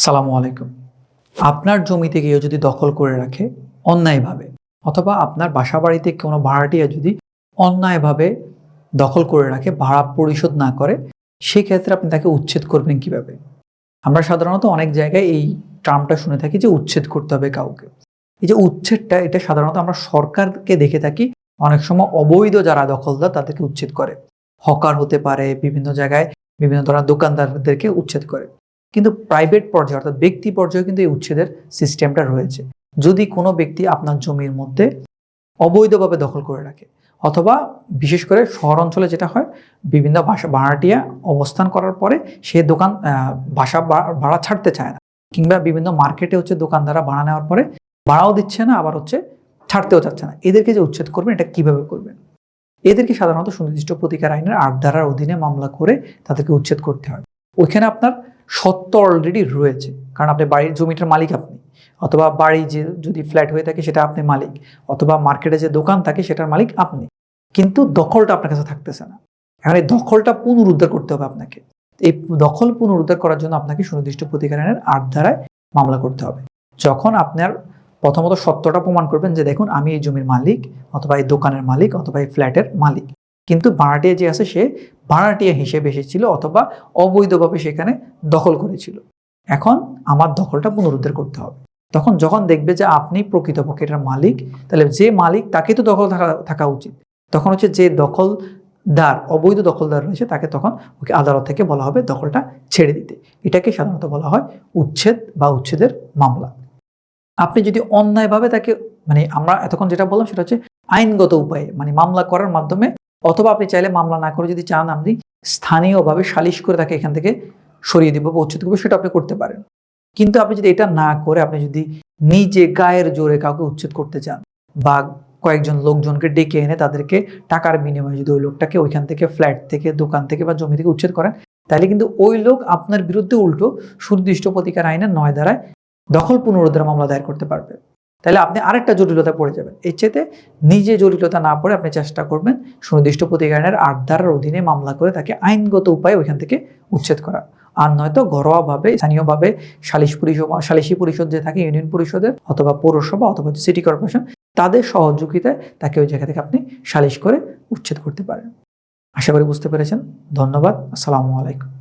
আসসালামু আলাইকুম। আপনার জমিতে গিয়ে যদি দখল করে রাখে, অন্যায়ভাবে, অথবা আপনার বাসা বাড়িতে কোনো ভাড়াটিয়া যদি অন্যায়ভাবে দখল করে রাখে, ভাড়া পরিশোধ না করে, সেক্ষেত্রে আপনি তাকে উচ্ছেদ করবেন কীভাবে? আমরা সাধারণত অনেক জায়গায় এই টার্মটা শুনে থাকি যে উচ্ছেদ করতে হবে কাউকে। এই যে উচ্ছেদটা, এটা সাধারণত আমরা সরকারকে দেখে থাকি। অনেক সময় অবৈধ যারা দখলদার, তাদেরকে উচ্ছেদ করে। হকার হতে পারে, বিভিন্ন জায়গায় বিভিন্ন ধরনের দোকানদারদেরকে উচ্ছেদ করে। কিন্তু প্রাইভেট পর্যায়ে অর্থাৎ ব্যক্তি পর্যায়ে কিন্তু এই উচ্ছেদের সিস্টেমটা রয়েছে। যদি কোনো ব্যক্তি আপনার জমির মধ্যে অবৈধভাবে দখল করে রাখে, অথবা বিশেষ করে শহর অঞ্চলে যেটা হয়, বিভিন্ন বাসা ভাড়াটিয়া অবস্থান করার পরে সে দোকান বা- ভাড়া ছাড়তে চায় না। কিংবা বিভিন্ন মার্কেটে হচ্ছে দোকানদাররা ভাড়া নেওয়ার পরে ভাড়াও দিচ্ছে না, আবার হচ্ছে ছাড়তেও চাচ্ছে না। এদেরকে যে উচ্ছেদ করবেন, এটা কীভাবে করবেন? এদেরকে সাধারণত সুনির্দিষ্ট প্রতিকার আইনের আট ধারার অধীনে মামলা করে তাদেরকে উচ্ছেদ করতে হয়। ওইখানে আপনার সত্য অলরেডি রয়েছে। কারণ আপনি বাড়ির জমিটার মালিক আপনি। অথবা বাড়ি যে যদি ফ্ল্যাট হয়ে থাকে সেটা আপনি মালিক। অথবা মার্কেটে যে দোকান থাকে সেটার মালিক আপনি। কিন্তু দখলটা আপনার কাছে থাকতেছে না। এখন এই দখলটা পুনরুদ্ধার করতে হবে আপনাকে। এই দখল পুনরুদ্ধার করার জন্য আপনাকে সুনির্দিষ্ট প্রতিকার আইনের আট ধারায় মামলা করতে হবে। যখন আপনার প্রথমত সত্যটা প্রমাণ করবেন যে দেখুন, আমি এই জমির মালিক অথবা এই দোকানের মালিক অথবা এই ফ্ল্যাটের মালিক। কিন্তু ভাড়াটিয়া যে আছে সে ভাড়াটিয়া হিসেবে এসেছিল অথবা অবৈধভাবে সেখানে দখল করেছিল। এখন আমার দখলটা পুনরুদ্ধার করতে হবে। তখন যখন দেখবে যে আপনি প্রকৃতপক্ষে এটার মালিক, তাহলে যে মালিক তাকে তো দখল থাকা থাকা উচিত। তখন হচ্ছে যে দখলদার, অবৈধ দখলদার রয়েছে, তাকে তখন ওকে আদালত থেকে বলা হবে দখলটা ছেড়ে দিতে। এটাকে সাধারণত বলা হয় উচ্ছেদ বা উচ্ছেদের মামলা। আপনি যদি অন্যায়ভাবে তাকে মানে আমরা এতক্ষণ যেটা বললাম সেটা হচ্ছে আইনগত উপায়ে মানে মামলা করার মাধ্যমে অথবা আপনি চাইলে মামলা না করে যদি চান, আপনি স্থানীয়ভাবে সালিশ করে তাকে এখান থেকে সরিয়ে দিব বা উচ্ছেদ করব, সেটা আপনি করতে পারেন। কিন্তু আপনি যদি এটা না করে, আপনি যদি নিজে গায়ের জোরে কাউকে উচ্ছেদ করতে চান বা কয়েকজন লোকজনকে ডেকে এনে তাদেরকে টাকার বিনিময়ে যদি ওই লোকটাকে ওইখান থেকে ফ্ল্যাট থেকে, দোকান থেকে বা জমি থেকে উচ্ছেদ করেন, তাহলে কিন্তু ওই লোক আপনার বিরুদ্ধে উল্টো সুনির্দিষ্ট প্রতিকার আইনের নয় দ্বারায় দখল পুনরুদ্ধার মামলা দায়ের করতে পারবে। তাহলে আপনি আরেকটা জটিলতা পড়ে যাবেন। এর চেতে নিজে জটিলতা না পড়ে আপনি চেষ্টা করবেন সুনির্দিষ্ট প্রতিকারের আট ধারার অধীনে মামলা করে তাকে আইনগত উপায়ে ওইখান থেকে উচ্ছেদ করা। আর নয়তো ঘরোয়াভাবে, স্থানীয়ভাবে সালিশ পরিষদ সালিশি পরিষদ যে থাকে, ইউনিয়ন পরিষদের অথবা পৌরসভা অথবা সিটি কর্পোরেশন, তাদের সহযোগিতায় তাকে ওই জায়গা থেকে আপনি সালিশ করে উচ্ছেদ করতে পারেন। আশা করি বুঝতে পেরেছেন। ধন্যবাদ। আসসালামু আলাইকুম।